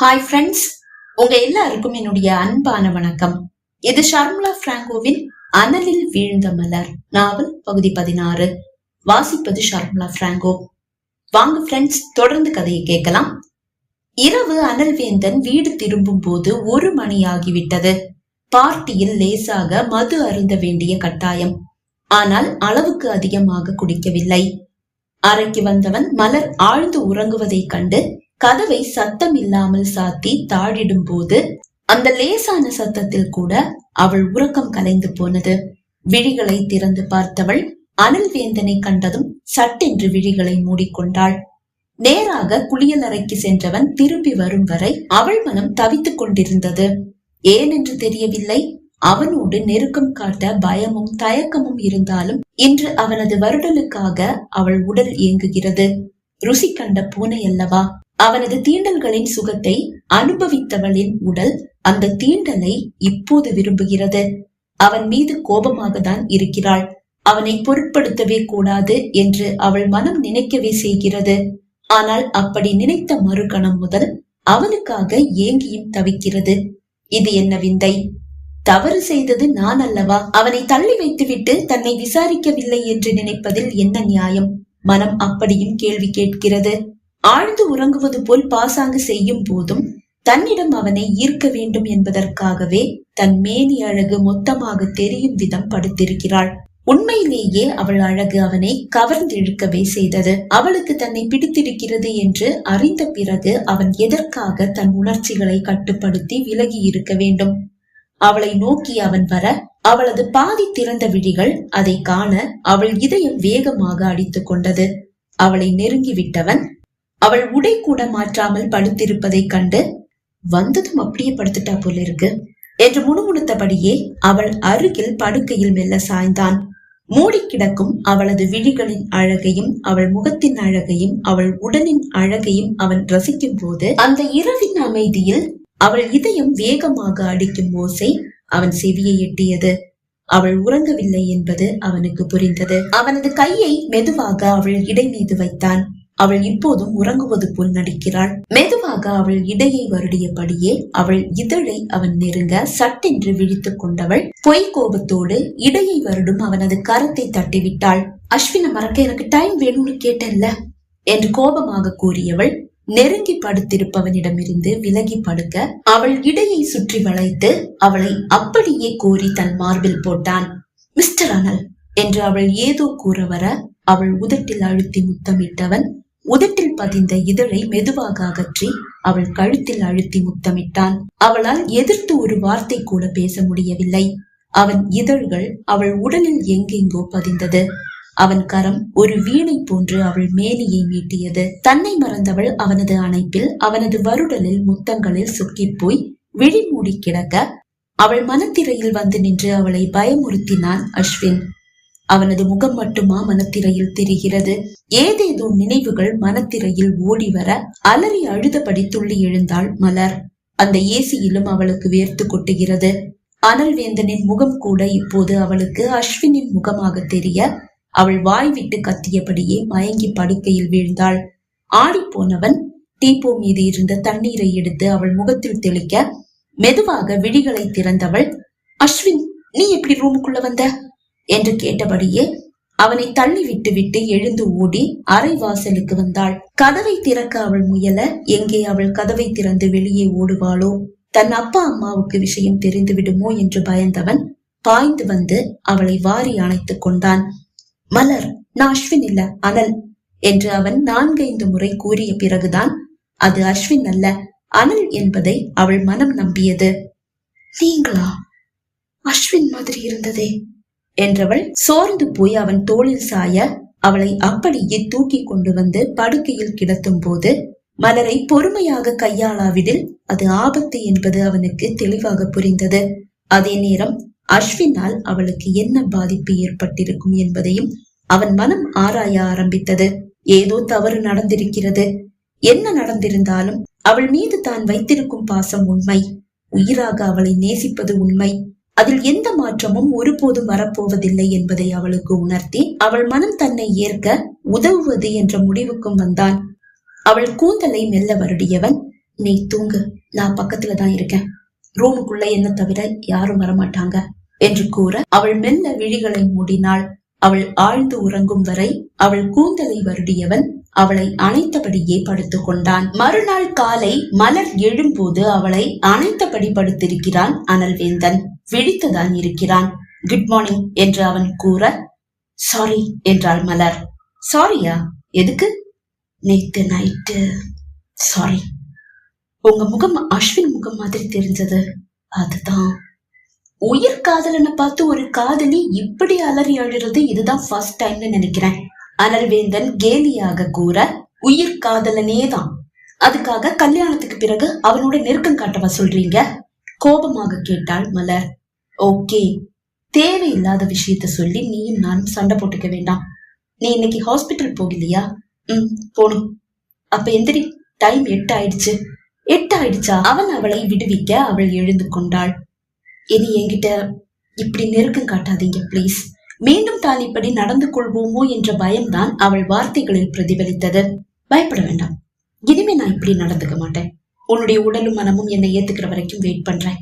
Hi friends உங்க எல்லாருக்கும் என்னுடைய அன்பான வணக்கம். இது ஷர்மிளா பிராங்கோவின் அனலில் வீழ்ந்த மலர் நாவல் பகுதி பதினாறு. வாசிப்பது ஷர்மிளா பிராங்கோ. வாங்க ஃப்ரெண்ட்ஸ் தொடர்ந்து கதையை கேட்கலாம். இரவு அனல்வேந்தன் வீடு திரும்பும் போது ஒரு மணி ஆகிவிட்டது பார்ட்டியில் லேசாக மது அருந்த வேண்டிய கட்டாயம். ஆனால் அளவுக்கு அதிகமாக குடிக்கவில்லை. அறைக்கு வந்தவன் மலர் ஆழ்ந்து உறங்குவதைக் கண்டு கதவை சத்தம் இல்லாமல் சாத்தி தாழிடும் போது அந்த லேசான சத்தத்தில் கூட அவள் உறக்கம் கலைந்து போனது. விழிகளை திறந்து பார்த்தவள் அனல் வேந்தனை கண்டதும் சட்டென்று விழிகளை மூடிக்கொண்டாள். நேராக குளியலறைக்கு சென்றவன் திரும்பி வரும் வரை அவள் மனம் தவித்துக் கொண்டிருந்தது. ஏனென்று தெரியவில்லை. அவனோடு நெருக்கம் காட்ட பயமும் தயக்கமும் இருந்தாலும் இன்று அவனது வருடலுக்காக அவள் உடல் இயங்குகிறது ருசி கண்ட பூனை அல்லவா? அவனது தீண்டல்களின் சுகத்தை அனுபவித்தவளின் உடல் அந்த தீண்டலை இப்போது விரும்புகிறது. அவன் மீது கோபமாக தான் இருக்கிறாள். அவனை பொருட்படுத்தவே கூடாது என்று அவள் மனம் நினைக்கவே செய்கிறது. ஆனால் அப்படி நினைத்த மறுகணம் முதல் அவனுக்காக ஏங்கியும் தவிக்கிறது. இது என்ன விந்தை? தவறு செய்தது நான் அல்லவா? அவனை தள்ளி வைத்துவிட்டு தன்னை விசாரிக்கவில்லை என்று நினைப்பதில் என்ன நியாயம்? மனம் அப்படியும் கேள்வி கேட்கிறது. ஆழ்ந்து உறங்குவது போல் பாசாங்கு செய்யும் போதும் தன்னிடம் அவனை ஈர்க்க வேண்டும் என்பதற்காகவே தன் மேனி அழகு மொத்தமாக தெரியும் விதம் படுத்திருக்கிறாள். உண்மையிலேயே அவள் அழகு அவனை கவர்ந்திழுக்கவே செய்தது. அவளுக்கு தன்னை பிடித்திருக்கிறது என்று அறிந்த பிறகு அவன் எதற்காக தன் உணர்ச்சிகளை கட்டுப்படுத்தி விலகி இருக்க வேண்டும்? அவளை நோக்கி அவன் வர அவளது பாதி திறந்த விழிகள் அதை காண அவள் இதயம் வேகமாக அடித்துக் கொண்டது. அவளை நெருங்கி விட்டவன் அவள் உடை கூட மாற்றாமல் படுத்திருப்பதைக் கண்டு வந்ததும் அப்படியே படுத்துட்டா போல இருக்கு என்று முணுமுணுத்தபடியே அவள் அருகில் படுக்கையில் மெல்ல சாய்ந்தான். மூடி கிடக்கும் அவளது விழிகளின் அழகையும் அவள் முகத்தின் அழகையும் அவள் உடலின் அழகையும் அவன் ரசிக்கும் போது அந்த இரவின் அமைதியில் அவள் இதயம் வேகமாக அடிக்கும் ஓசை அவன் செவியை எட்டியது. அவள் உறங்கவில்லை என்பது அவனுக்கு புரிந்தது. அவனது கையை மெதுவாக அவள் இடை மீது வைத்தான். அவள் இப்போதும் உறங்குவது போல் நடிக்கிறாள். மெதுவாக அவள் இடையை வருடியபடியே அவள் இதழை அவன் நெருங்க சட்டென்று விழித்துக் கொண்டவள். பொய் கோபத்தோடு இடையை வருடும் அவனது கரத்தை தட்டிவிட்டாள். அஸ்வின மறக்க எனக்கு டைம் வேணும்னு கேட்டல்ல என்று கோபமாக கூறியவள். நெருங்கி படுத்திருப்பவனிடமிருந்து விலகி படுக்க அவள் இடையை சுற்றி வளைத்து அவளை அப்படியே கோரி தன் மார்பில் போட்டான். மிஸ்டர் அனல் என்று அவள் ஏதோ கூற வர அவள் உதட்டில் அழுத்தி முத்தமிட்டவன். உதட்டில் பதிந்த இதழை மெதுவாக அகற்றி அவள் கழுத்தில் அழுத்தி முத்தமிட்டான். அவளால் எதிர்த்து ஒரு வார்த்தை கூட பேச முடியவில்லை. அவன் இதழ்கள் அவள் உடலில் எங்கெங்கோ பதிந்தது. அவன் கரம் ஒரு வீணை போன்று அவள் மேனியை மீட்டியது. தன்னை மறந்தவள் அவனது அணைப்பில் அவனது வருடலில் முத்தங்களில் சுக்கிப் போய் விழி மூடி கிடக்க அவள் மனத்திரையில் வந்து நின்று அவளை பயமுறுத்தினான் அஸ்வின். அவனது முகம் மட்டுமா மனத்திரையில் தெரிகிறது? ஏதேதோ நினைவுகள் மனத்திரையில் ஓடி வர அலறி அழுதபடி துள்ளி எழுந்தாள் மலர். அந்த ஏசியிலும் அவளுக்கு வேர்த்து கொட்டுகிறது. அனல்வேந்தனின் முகம் கூட இப்போது அவளுக்கு அஸ்வினின் முகமாக தெரிய அவள் வாய் விட்டு கத்தியபடியே மயங்கி படுக்கையில் வீழ்ந்தாள். ஆடிப்போனவன் டீப்போ மீது இருந்த தண்ணீரை எடுத்து அவள் முகத்தில் தெளிக்க மெதுவாக விழிகளை திறந்தவள் அஸ்வின் நீ எப்படி ரூமுக்குள்ள வந்த? என்று கேட்டபடியே அவனை தள்ளி விட்டு விட்டு எழுந்து ஓடி அரை வாசலுக்கு வந்தாள். கதவை திறக்க அவள் முயல எங்கே அவள் கதவை திறந்து வெளியே ஓடுவாளோ? தன் அப்பா அம்மாவுக்கு விஷயம் தெரிந்து விடுமோ? என்று பயந்தவன் பாய்ந்து வந்து அவளை வாரி அணைத்துக் கொண்டான். மலர் நான் அஸ்வின் இல்ல அனல் என்று அவன் நான்கைந்து முறை கூறிய பிறகுதான் அது அஸ்வின் அல்ல அனல் என்பதை அவள் மனம் நம்பியது. நீங்களா? அஸ்வின் மாதிரி இருந்ததே என்றவள் சோர்ந்து போய் அவன் தோளில் சாய அவளை அப்படியே தூக்கி கொண்டு வந்து படுக்கையில் கிடத்தும் போது மலரை பொறுமையாக கையாளாவிடில் அது ஆபத்து என்பது அவனுக்கு தெளிவாக புரிந்தது. அதே நேரம் அஸ்வினால் அவளுக்கு என்ன பாதிப்பு ஏற்பட்டிருக்கும் என்பதையும் அவன் மனம் ஆராய ஆரம்பித்தது. ஏதோ தவறு நடந்திருக்கிறது. என்ன நடந்திருந்தாலும் அவள் மீது தான் வைத்திருக்கும் பாசம் உண்மை. உயிராக அவளை நேசிப்பது உண்மை. அதில் எந்த மாற்றமும் ஒருபோதும் வரப்போவதில்லை என்பதை அவளுக்கு உணர்த்தி அவள் மனம் தன்னை ஏற்க உதவுவது என்ற முடிவுக்கும் வந்தான். அவள் கூந்தலை மெல்ல வருடியவன் நீ தூங்கு நான் பக்கத்துல தான் இருக்கேன். ரூமுக்குள்ள என்ன தவிர யாரும் வரமாட்டாங்க என்று கூற அவள் மெல்ல விழிகளை மூடினாள். அவள் ஆழ்ந்து உறங்கும் வரை அவள் கூந்தலை வருடியவன் அவளை அணைத்தபடியே படுத்துக் கொண்டான். மறுநாள் காலை மலர் எழும்போது அவளை அணைத்தபடி படுத்திருக்கிறான் அனல்வேந்தன். விழித்துதான் இருக்கிறான். குட் மார்னிங் என்று அவன் கூற சாரி என்றாள் மலர். சாரியா எதுக்கு? நேத்து நைட்டு சாரி உங்க முகம் அஸ்வின் முகம் மாதிரி தெரிஞ்சது. அதுதான். உயிர் காதலனை பார்த்து ஒரு காதலி இப்படி அலறி அழுறது இதுதான் ஃபர்ஸ்ட் டைம்னு நினைக்கிறேன். அனர்வேந்தன் கேலியாக கூற உயிர் காதலனே தான் அதுக்காக கல்யாணத்துக்கு பிறகு அவனோட நெருக்கம் காட்டவா சொல்றீங்க? கோபமாக கேட்டாள் மலர். ஓகே தேவையில்லாத விஷயத்த சொல்லி நீயும் நானும் சண்டை போட்டுக்க வேண்டாம். நீ இன்னைக்கு ஹாஸ்பிட்டல் போகலையா? ம் போணும். அப்ப எந்திரி. டைம் எட்டு ஆயிடுச்சு. எட்டு ஆயிடுச்சா? அவன் அவளை விடுவிக்க அவள் எழுந்து கொண்டாள். இனி என்கிட்ட இப்படி நெருக்கம் காட்டாதீங்க ப்ளீஸ் மீண்டும் தான் இப்படி நடந்து கொள்வோமோ என்ற பயம்தான் அவள் வார்த்தைகளில் பிரதிபலித்தது. பயப்பட வேண்டாம். இனிமே நான் இப்படி நடந்துக்க மாட்டேன். உன்னுடைய உடலும் மனமும் என்னை ஏத்துக்கிற வரைக்கும் வெயிட் பண்றேன்.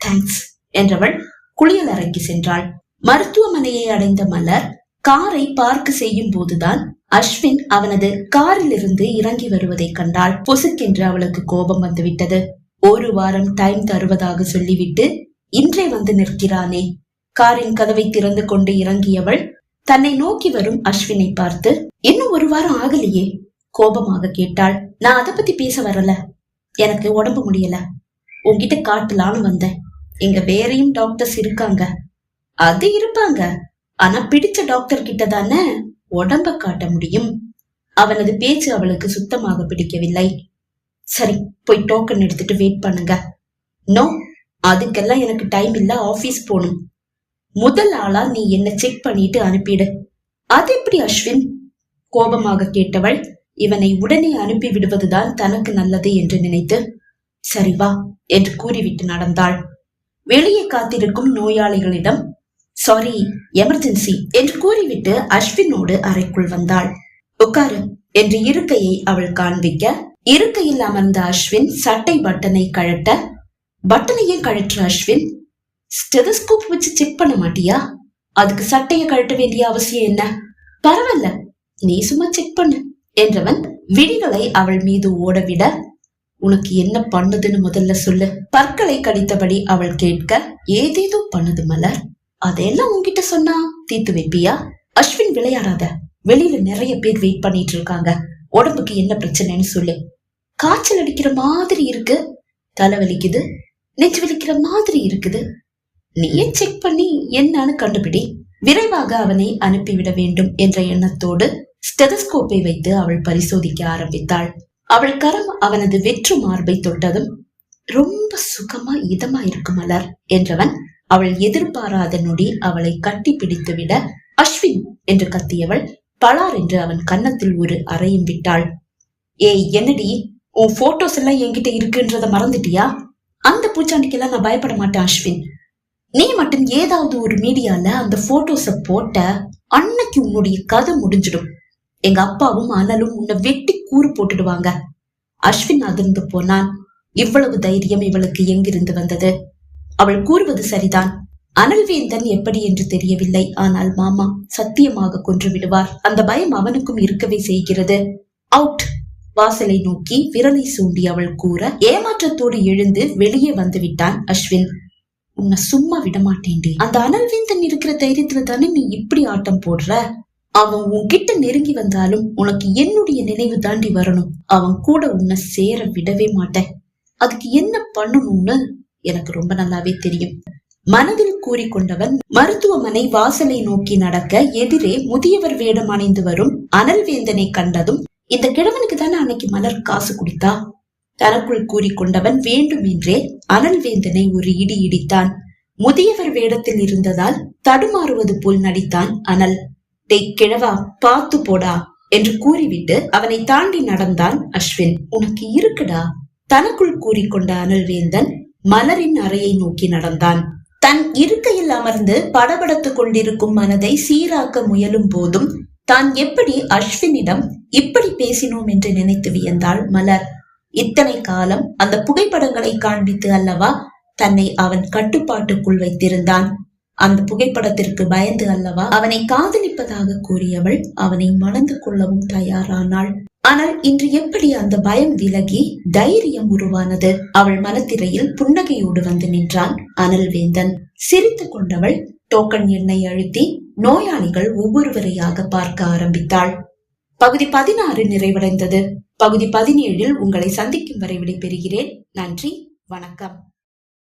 தேங்க்ஸ் என்றவள் குளியல் அறைக்கு சென்றாள். மருத்துவமனையை அடைந்த மலர் காரை பார்க் செய்யும் போதுதான் அஸ்வின் அவனது காரில் இருந்து இறங்கி வருவதை கண்டாள். பொசுக்கென்று அவளுக்கு கோபம் வந்துவிட்டது. ஒரு வாரம் டைம் தருவதாக சொல்லிவிட்டு இன்றே வந்து நிற்கிறானே. காரின் கதவை திறந்து கொண்டு இறங்கியவள் தன்னை நோக்கி வரும் அஸ்வினை பார்த்து இன்னும் ஒரு வாரம் ஆகலையே கோபமாக கேட்டாள். நான் அதை பத்தி பேச வரல. எனக்கு உடம்பு முடியல. உன்கிட்ட காட்டலான்னு வந்தேன். இங்க வேறையும் டாக்டர்ஸ் இருக்காங்க. அது இருப்பாங்க. ஆனா பிடிச்ச டாக்டர் கிட்ட தானே உடம்ப காட்ட முடியும். அவனது பேச்சு அவளுக்கு சுத்தமாக பிடிக்கவில்லை. சரி போய் டோக்கன் எடுத்துட்டு வெயிட் பண்ணுங்க. நோ அதுக்கெல்லாம் எனக்கு டைம் இல்ல ஆபீஸ் போகணும். முதல் ஆளா நீ என்ன செக் பண்ணிட்டு அனுப்பிடு. அது எப்படி அஸ்வின்? கோபமாக கேட்டவள் இவனை உடனே அனுப்பி விடுவதுதான் தனக்கு நல்லது என்று நினைத்து சரி வா என்று கூறிவிட்டு நடந்தாள். வெளியே காத்திருக்கும் நோயாளிகளிடம் சாரி எமர்ஜென்சி என்று கூறிவிட்டு அஸ்வினோடு அறைக்குள் வந்தாள். உட்காரு என்று இருக்கையை அவள் காண்பிக்க இருக்கையில் அமர்ந்த அஸ்வின் சட்டை பட்டனை கழட்ட பட்டனையே கழற்ற அஸ்வின். ஸ்டெதஸ்கோப் வச்சு செக் பண்ண மாட்டியா? அதுக்கு சட்டையை கழட்ட வேண்டிய அவசியம் என்ன? பரவாயில்ல நீ சும்மா செக் பண்ணு என்றவன் விழிகளை அவள் மீது ஓடவிட உனக்கு என்ன பண்ணுதுன்னு முதல்ல சொல்லு. பற்களை கடித்தபடி அவள் கேட்க ஏதேதோ பண்ணுது மலர். அதெல்லாம் உன்கிட்ட சொன்னா தீர்த்து வைப்பியா? அஸ்வின் விளையாடாத. வெளியில நிறைய பேர் வெயிட் பண்ணிட்டு இருக்காங்க. உடம்புக்கு என்ன பிரச்சனைன்னு சொல்லு. காய்ச்சல் அடிக்கிற மாதிரி இருக்கு. தலை வலிக்குது. நெஞ்சு வலிக்கிற மாதிரி இருக்குது. நீயே செக் பண்ணி என்னன்னு கண்டுபிடி. விரைவாக அவனை அனுப்பிவிட வேண்டும் என்ற எண்ணத்தோடு ஸ்டெதஸ்கோப்பை வைத்து அவள் பரிசோதிக்க ஆரம்பித்தாள். அவள் கரம் அவனது வெற்று மார்பை தொட்டதும் ரொம்ப சுகமா இதமா இருக்கு மலர் என்றவன் அவள் எதிர்பாராத நொடி அவளை கட்டி பிடித்து விட அஸ்வின் என்று கத்தியவள் பலார் என்று அவன் கன்னத்தில் ஒரு அறையும் விட்டாள். ஏய் என்னடி? உன் போட்டோஸ் எல்லாம் என்கிட்ட இருக்குன்றத மறந்துட்டியா? அந்த பூச்சாண்டிக்கெல்லாம் நான் பயப்பட மாட்டேன் அஸ்வின். நீ மட்டும் ஏதாவது ஒரு மீடியால அந்த போட்டோஸ போட்ட அன்னைக்கு உன்னுடைய கதை முடிஞ்சிடும். எங்க அப்பாவும் அனலும் உன்னை வெட்டி கூறு போட்டுடுவாங்க. அஸ்வின் அதிர்ந்து போனான். இவ்வளவு தைரியம் இவளுக்கு எங்கிருந்து வந்தது? அவள் கூறுவது சரிதான். அனல்வேந்தன் எப்படி என்று தெரியவில்லை. ஆனால் மாமா சத்தியமாக கொன்று விடுவார். அந்த பயம் அவனுக்கும் இருக்கவே செய்கிறது. அவுட் வாசலை நோக்கி விரலை சூண்டி அவள் கூற ஏமாற்றத்தோடு எழுந்து வெளியே வந்து விட்டான் அஸ்வின். உன்னை சும்மா விட மாட்டேன்டி. அந்த அனல்வேந்தன் இருக்கிற தைரியத்துல தானே நீ இப்படி ஆட்டம் போடுற? அவன் உன்கிட்ட நெருங்கி வந்தாலும் உனக்கு என்னுடைய நினைவு தாண்டி வரணும். அவன் கூட உன்னை சேர விடவே மாட்டேன். அதுக்கு என்ன பண்ணணும்னு எனக்கு ரொம்ப நல்லாவே தெரியும். மனதில் கூறிக்கொண்டவன் மருத்துவமனை வாசலை நோக்கி நடக்க எதிரே முதியவர் வேடம் அணிந்து வரும் அனல்வேந்தனை கண்டதும் இந்த கிழவனுக்கு தானே அன்னைக்கு மலர் காசு கொடுத்தா? தனக்குள் கூறிக்கொண்டவன் வேண்டுமென்றே அனல்வேந்தனை ஒரு இடி இடித்தான். முதியவர் வேடத்தில் இருந்ததால் தடுமாறுவது போல் நடித்தான் அனல். டெய் கிழவா பார்த்து போடா என்று கூறிவிட்டு அவனை தாண்டி நடந்தான் அஸ்வின். உனக்கு இருக்குடா தனக்குள் கூறிக்கொண்ட அனல்வேந்தன் மலரின் அறையை நோக்கி நடந்தான். தன் இருக்கையில் அமர்ந்து படபடத்துக் கொண்டிருக்கும் மனதை சீராக்க முயலும் போதும் தான் எப்படி அஸ்வினிடம் இப்படி பேசினோம் என்று நினைத்து வியந்தாள் மலர். இத்தனை காலம் அந்த புகைப்படங்களை காண்பித்து அல்லவா தன்னை அவன் கட்டுப்பாட்டுக்குள் வைத்திருந்தான். அந்த புகைப்படத்திற்கு பயந்து அல்லவா? அவனை காதலிப்பதாக கூறியவள் அவனை மணந்து கொள்ளவும் தயாரானாள். ஆனால் இன்று எப்படி அந்த பயம் விலகி தைரியம் உருவானது? அவள் மனத்திரையில் புன்னகையோடு வந்து நின்றான் அனல்வேந்தன். சிரித்து கொண்டவள் டோக்கன் எண்ணை அழுத்தி நோயாளிகள் ஒவ்வொருவரையாக பார்க்க ஆரம்பித்தாள். பகுதி பதினாறு நிறைவடைந்தது. பகுதி பதினேழில் உங்களை சந்திக்கும் வரை விடைபெறுகிறேன். நன்றி வணக்கம்.